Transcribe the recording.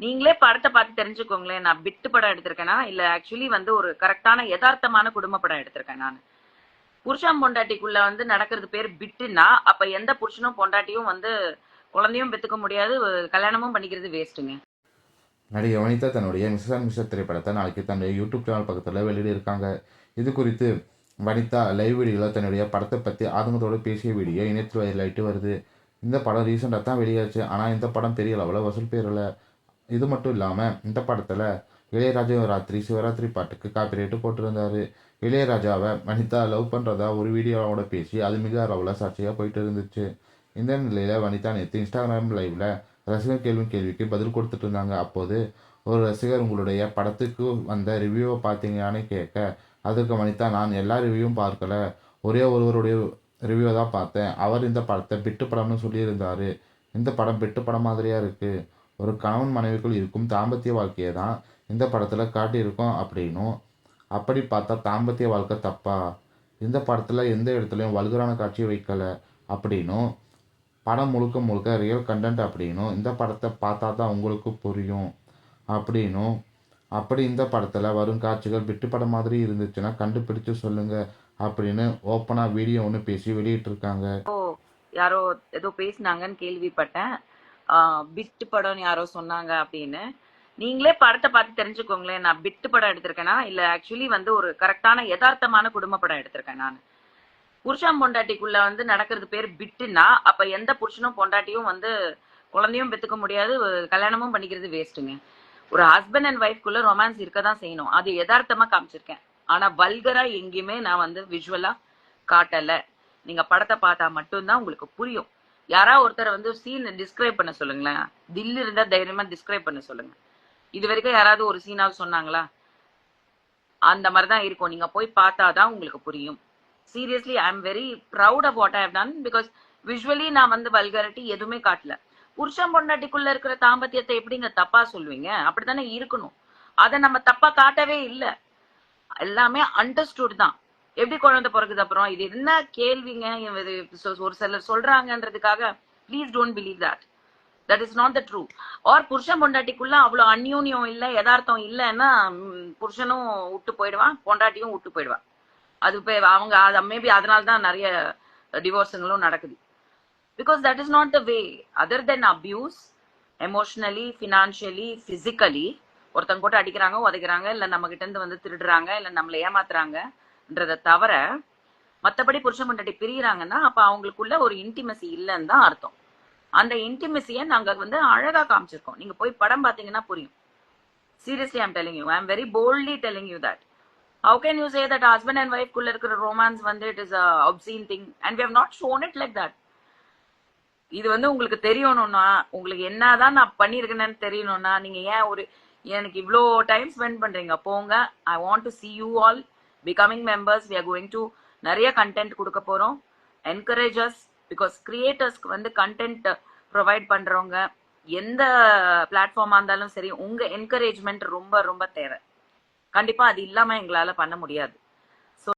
நீங்களே படத்தை பார்த்து தெரிஞ்சுக்கோங்களேன். நான் பிட்டு படம் எடுத்திருக்கேனா? இல்ல ஆக்சுவலி வந்து ஒரு கரெக்டான யதார்த்தமான குடும்ப படம் எடுத்திருக்கேன் நான். புருஷன் பொண்டாட்டிக்குள்ள வந்து நடக்கிறது பேர் பிட்டுன்னா அப்ப எந்த புருஷனும் பொண்டாட்டியும் வந்து குழந்தையும் பெத்துக்க முடியாது கல்யாணமும் பண்ணிக்கிறது வேஸ்ட்டுங்க நடிகை வனிதா தன்னுடைய மிஸ்ஸஸ் அண்ட் மிஸ்டர் திரைப்படத்தை நாளைக்கு தன்னுடைய யூடியூப் சேனல் பக்கத்தில் வெளியிட இருக்காங்க இது குறித்து வனிதா லைவ் வீடியோவில் தன்னுடைய படத்தை பற்றி ஆதங்கத்தோடு பேசிய வீடியோ இணையத்தில் வைரலாயிட்டு வருது. இந்த படம் ரீசெண்டாக தான் வெளியாச்சு. ஆனால் இந்த படம் பெரிய லெவலில் வசூல் பெறலை இது மட்டும் இல்லாமல் இந்த படத்தில் இளையராஜா ராத்திரி சிவராத்திரி பாட்டுக்கு காப்பிரைட்டு போட்டிருந்தார். இளையராஜாவை வனிதா லவ் பண்ணுறதா ஒரு வீடியோவோட பேசி அது மிக அளவில் சாட்சியாக போயிட்டு இருந்துச்சு. இந்த நிலையில் வனிதா நேற்று இன்ஸ்டாகிராம் லைவில் ரசிகர் கேள்வி கேள்விக்கு பதில் கொடுத்துட்டு இருந்தாங்க. அப்போது ஒரு ரசிகர் உங்களுடைய படத்துக்கு வந்த ரிவ்யூவை பார்த்தீங்கன்னு கேட்க அதுக்கு வனிதா நான் எல்லா ரிவ்யூவும் பார்க்கல. ஒரே ஒருவருடைய ரிவ்யூவை தான் பார்த்தேன். அவர் இந்த படத்தை பிட்டு படம்னு சொல்லியிருந்தார். இந்த படம் பிட்டு படம் மாதிரியாக இருக்குது ஒரு கணவன் மனைவிக்குள் இருக்கும் தாம்பத்திய வாழ்க்கையை தான் இந்த படத்தில் காட்டியிருக்கோம் அப்படின்னும். அப்படி பார்த்தா தாம்பத்திய வாழ்க்கை தப்பா? இந்த படத்தில் எந்த இடத்துலையும் வல்கரான காட்சி வைக்கலை அப்படின்னும். படம் முழுக்க முழுக்க ரியல் கண்டென்ட் அப்படின்னும். இந்த படத்தை பார்த்தா தான் உங்களுக்கு புரியும் அப்படின்னும். அப்படி இந்த படத்தில் வரும் காட்சிகள் பிட்டு படம் மாதிரி இருந்துச்சுன்னா கண்டுபிடிச்சு சொல்லுங்கள் அப்படின்னு ஓப்பனாக வீடியோ ஒன்று பேசி வெளியிட்டிருக்காங்க. யாரோ ஏதோ பேசினாங்கன்னு கேள்விப்பட்டேன். பிட்டு படம்னு யாரோ சொன்னாங்க அப்படின்னு. நீங்களே படத்தை பார்த்து தெரிஞ்சுக்கோங்களேன். நான் பிட்டு படம் எடுத்திருக்கேனா? இல்ல ஆக்சுவலி வந்து ஒரு கரெக்டான யதார்த்தமான குடும்ப படம் எடுத்திருக்கேன் நான். புருஷன் பொண்டாட்டிக்குள்ள வந்து நடக்கிறது பேர் பிட்டுன்னா அப்ப எந்த புருஷனும் பொண்டாட்டியும் வந்து குழந்தையும் பெத்துக்க முடியாது கல்யாணமும் பண்ணிக்கிறது வேஸ்ட்டுங்க ஒரு ஹஸ்பண்ட் அண்ட் ஒய்ஃப்குள்ள ரொமான்ஸ் இருக்க தான் செய்யணும். அது யதார்த்தமா காமிச்சிருக்கேன். ஆனா வல்கரா எங்கேயுமே நான் வந்து விஷுவலா காட்டல. நீங்க படத்தை பார்த்தா மட்டும்தான் உங்களுக்கு புரியும். யாரா ஒருத்தர் வந்து சீன் டிஸ்கிரைப் பண்ண சொல்லுங்களேன். தில் இருந்தா தைரியமா டிஸ்கிரைப் பண்ண சொல்லுங்க. இது வரைக்கும் யாராவது ஒரு சீனாவது சொன்னாங்களா? அந்த மாதிரிதான் இருக்கும். நீங்க போய் பார்த்தாதான் உங்களுக்கு புரியும். Seriously I am very proud of what I have done because visually நான் வந்து வல்கரிட்டி எதுவுமே காட்டல. புருஷன் பொண்டாட்டிக்குள்ள இருக்கிற தாம்பத்தியத்தை எப்படிங்க தப்பா சொல்லுவீங்க? அப்படித்தானே இருக்கணும். அதை நம்ம தப்பா காட்டவே இல்லை. எல்லாமே அண்டர்ஸ்டுட் தான். எப்படி குழந்தை பிறகுது அப்புறம்? இது என்ன கேள்விங்க? ஒரு சிலர் சொல்றாங்கன்றதுக்காக please don't believe that that is not the true or புருஷன் பொண்டாட்டிக்குள்ள அவ்வளோ அந்யூன்யம் இல்லை யதார்த்தம் இல்லைன்னா புருஷனும் விட்டு போயிடுவான் பொண்டாட்டியும் விட்டு போயிடுவான் அது போய் அவங்க அது மேபி அதனால தான் நிறைய டிவோர்ஸுங்களும் நடக்குது. Because that is not the way other then abuse emotionally financially physically ஒருத்தங்க போட்டு அடிக்கிறாங்க உதைக்கிறாங்க இல்லை நம்ம கிட்ட இருந்து வந்து திருடுறாங்க இல்லை நம்மளை ஏமாத்துறாங்கன்றத தவிர மற்றபடி புருஷன் பொண்டாட்டி பிரிகிறாங்கன்னா அப்போ அவங்களுக்குள்ள ஒரு இன்டிமசி இல்லைன்னு தான் அர்த்தம். அந்த இன்டிமசியை நாங்கள் வந்து அழகாக காமிச்சிருக்கோம். நீங்கள் போய் படம் பார்த்தீங்கன்னா புரியும். Seriously I'm telling you I am very boldly telling you that how can you say that husband and wife குள்ள இருக்கிற ரோமான்ஸ் வந்து it is obscene thing and we have not shown it like that இது வந்து உங்களுக்கு தெரியணும்னா உங்களுக்கு என்னதான் நான் பண்ணியிருக்கேன்னு தெரியணும்னா நீங்க ஏன் ஒரு எனக்கு இவ்வளோ டைம் ஸ்பெண்ட் பண்றீங்க. போங்க. I want to see you all becoming members we are going to நிறைய கண்டென்ட் கொடுக்க போறோம். என்கரேஜஸ் பிகாஸ் கிரியேட்டர்ஸ்க்கு வந்து கண்டென்ட் ப்ரொவைட் பண்றவங்க எந்த பிளாட்ஃபார்மா இருந்தாலும் சரி உங்க என்கரேஜ்மெண்ட் ரொம்ப ரொம்ப தேவை. கண்டிப்பா அது இல்லாம எங்களால பண்ண முடியாது.